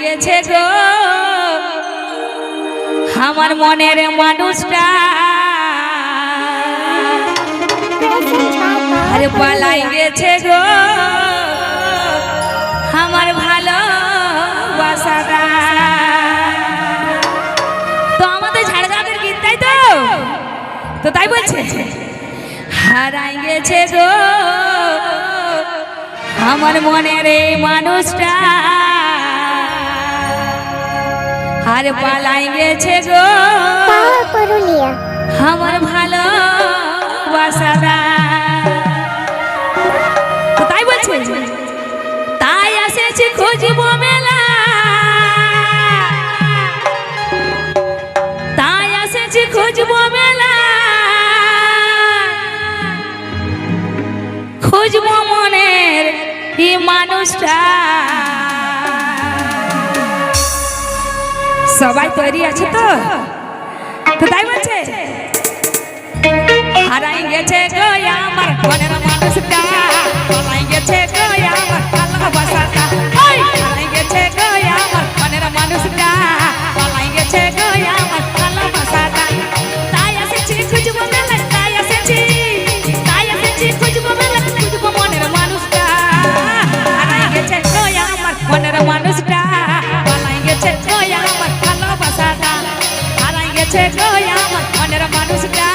গেছে গো। আমার মনের মানুষটা। আরে পালাই গেছে গো। আমার ভালো বাসাটা তো আমাদের ঝাড়গ্রামের গীত, তাই তো? তো তাই বলছে। হারাই গেছে গো। আমার মনের এই মানুষটা। আর পালাই গেছে গো আমার ভালো বাসাদা তাই বলছে তাই আসেছি খুঁজব মেলা। তাই আসেছি খুঁজব মেলা। খুঁজব মনের এই মানুষটা। সবাই তৈরি আছে তো? তাই বলছে? হারাই গেছে গো আমার মনের মানুষটা, হারাই গেছে গো আমার ভালোবাসাটা। গেছে গো আমার মনের মানুষটা।